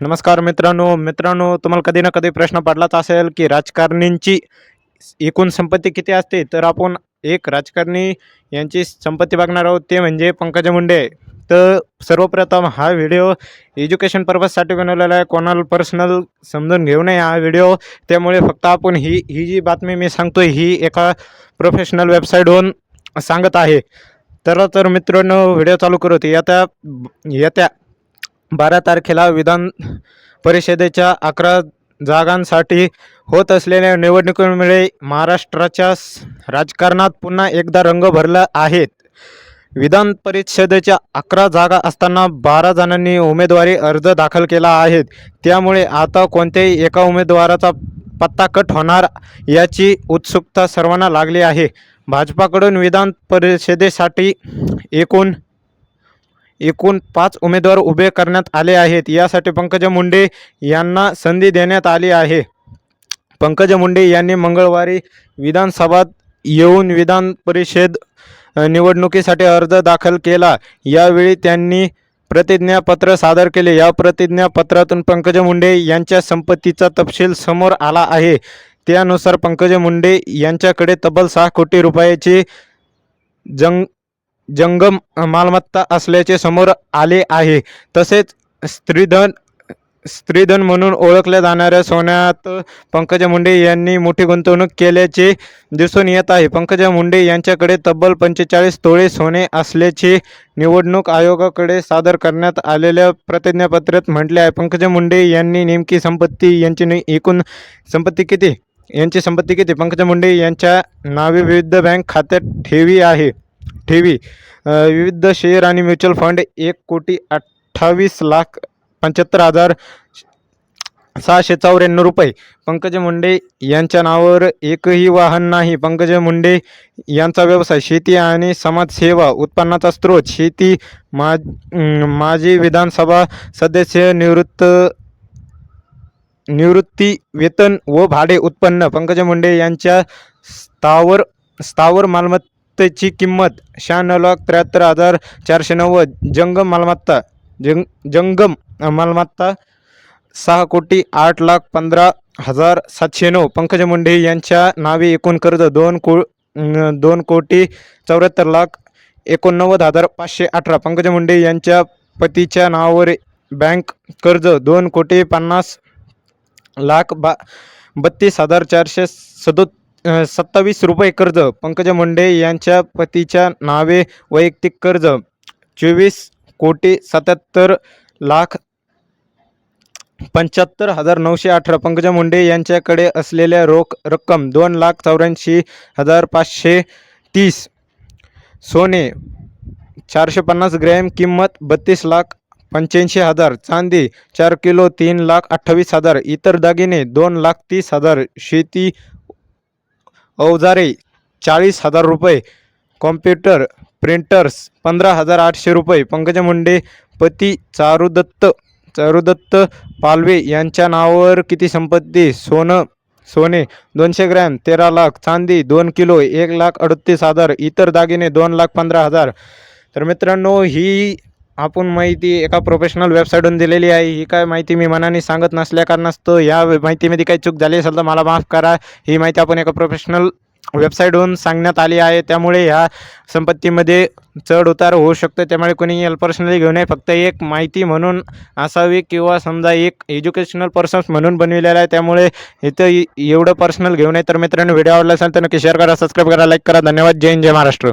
नमस्कार मित्रांनो मित्रांनो तुम्हाला कधी ना कधी प्रश्न पडलाच असेल की राजकारणींची एकूण संपत्ती किती असते? तर आपण एक राजकारणी यांची संपत्ती बघणार आहोत ते म्हणजे पंकजा मुंडे. तर सर्वप्रथम हा व्हिडिओ एज्युकेशन पर्पजसाठी बनवलेला आहे. कोणाला पर्सनल समजून घेऊ नये हा व्हिडिओ. त्यामुळे फक्त आपण ही ही जी बातमी मी सांगतो ही एका प्रोफेशनल वेबसाईटहून सांगत आहे. तर तर मित्रांनो व्हिडिओ चालू करू. येत्या येत्या बारा तारखेला विधान परिषदेच्या अकरा जागांसाठी होत असलेल्या निवडणुकीमुळे महाराष्ट्राच्या राजकारणात पुन्हा एकदा रंग भरला आहेत विधान परिषदेच्या अकरा जागा असताना बारा जणांनी उमेदवारी अर्ज दाखल केला आहेत त्यामुळे आता कोणत्याही एका उमेदवाराचा पत्ता कट होणार याची उत्सुकता सर्वांना लागली आहे. भाजपाकडून विधान परिषदेसाठी एकूण एकूण पाच उमेदवार उभे करण्यात आले आहेत. यासाठी पंकजा मुंडे यांना संधी देण्यात आली आहे. पंकजा मुंडे यांनी मंगळवारी विधानसभात येऊन विधान परिषद निवडणुकीसाठी अर्ज दाखल केला. यावेळी त्यांनी प्रतिज्ञापत्र सादर केले. या प्रतिज्ञापत्रातून पंकजा मुंडे यांच्या संपत्तीचा तपशील समोर आला आहे. त्यानुसार पंकजा मुंडे यांच्याकडे तब्बल सहा कोटी रुपयाची जंग जंगम मालमत्ता असल्याचे समोर आले आहे. तसेच स्त्रीधन स्त्रीधन म्हणून ओळखल्या जाणाऱ्या सोन्यात पंकजा मुंडे यांनी मोठी गुंतवणूक केल्याचे दिसून येत आहे. पंकजा मुंडे यांच्याकडे तब्बल पंचेचाळीस तोळे सोने असल्याचे निवडणूक आयोगाकडे सादर करण्यात आलेल्या प्रतिज्ञापत्रात म्हटले आहे. पंकजा मुंडे यांनी नेमकी संपत्ती यांची एकूण संपत्ती किती? यांची संपत्ती किती? पंकजा मुंडे यांच्या नावे विविध बँक खात्यात ठेवी आहे. ठेवी. विविध शेअर आणि म्युच्युअल फंड एक कोटी अठ्ठावीस लाख पंच्याहत्तर हजार सहाशे चौऱ्याण्णव रुपये. पंकज मुंडे यांच्या नावावर एकही वाहन नाही. पंकज मुंडे यांचा व्यवसाय शेती आणि समाजसेवा उत्पन्नाचा स्रोत. शेती मा माजी विधानसभा सदस्य निवृत्त निवृत्ती वेतन व भाडे उत्पन्न. पंकज मुंडे यांच्या स्थावर स्थावर मालमत्ता मालमत्तेची किंमत. शहाण्णव लाख त्र्याहत्तर हजार चारशे नव्वद. जंगम मालमत्ता. जंग जंगम मालमत्ता. सहा कोटी आठ लाख पंधरा हजार सातशे नऊ. पंकज मुंडे यांच्या नावे एकूण कर्ज दोन को दोन कोटी चौऱ्याहत्तर लाख एकोणनव्वद हजार पाचशे अठरा. पंकज मुंडे यांच्या पतीच्या नावावर बँक कर्ज दोन कोटी पन्नास लाख बा बत्तीस हजार चारशे सदो सत्तावीस रुपये कर्ज. पंकजा मुंडे यांच्या पतीच्या नावे वैयक्तिक कर्ज. चोवीस कोटी सत्याहत्तर लाख पंच्याहत्तर हजार नऊशे अठरा. पंकजा मुंडे यांच्याकडे असलेल्या रोख रक्कम दोन लाख चौऱ्याऐंशी हजार पाचशे तीस. सोने चारशे पन्नास ग्रॅम किंमत बत्तीस लाख पंच्याऐंशी हजार. चांदी चार किलो तीन लाख अठ्ठावीस हजार. इतर दागिने दोन लाख तीस हजार. शेती अवजारे चाळीस हजार रुपये. कॉम्प्युटर प्रिंटर्स पंधरा हजार आठशे रुपये. पंकज मुंडे पती चारुदत्त चारुदत्त पालवे यांच्या नावावर किती संपत्ती? सोनं सोने दोनशे ग्रॅम तेरा लाख. चांदी दोन किलो एक लाख अडतीस हजार. इतर दागिने दोन लाख पंधरा हजार. तर मित्रांनो ही आपण माहिती एका प्रोफेशनल वेबसाईटवरून दिलेली आहे. ही काय माहिती मी मनाने सांगत नसल्या कारणास्तव ह्या माहितीमध्ये काही चूक झाली असेल तर मला माफ करा. ही माहिती आपण एका प्रोफेशनल वेबसाईटहून सांगण्यात आली आहे. त्यामुळे ह्या संपत्तीमध्ये चढ उतार होऊ शकतो. त्यामुळे कोणी याला पर्सनली घेऊ नये. फक्त एक माहिती म्हणून असावी किंवा समजा एक एज्युकेशनल पर्सन्स म्हणून बनविलेलं आहे. त्यामुळे इथं एवढं पर्सनल घेऊ नये. तर मित्रांनो व्हिडिओ आवडला असेल तर नक्की शेअर करा सबस्क्राईब करा लाईक करा. धन्यवाद. जय हिंद जय महाराष्ट्र.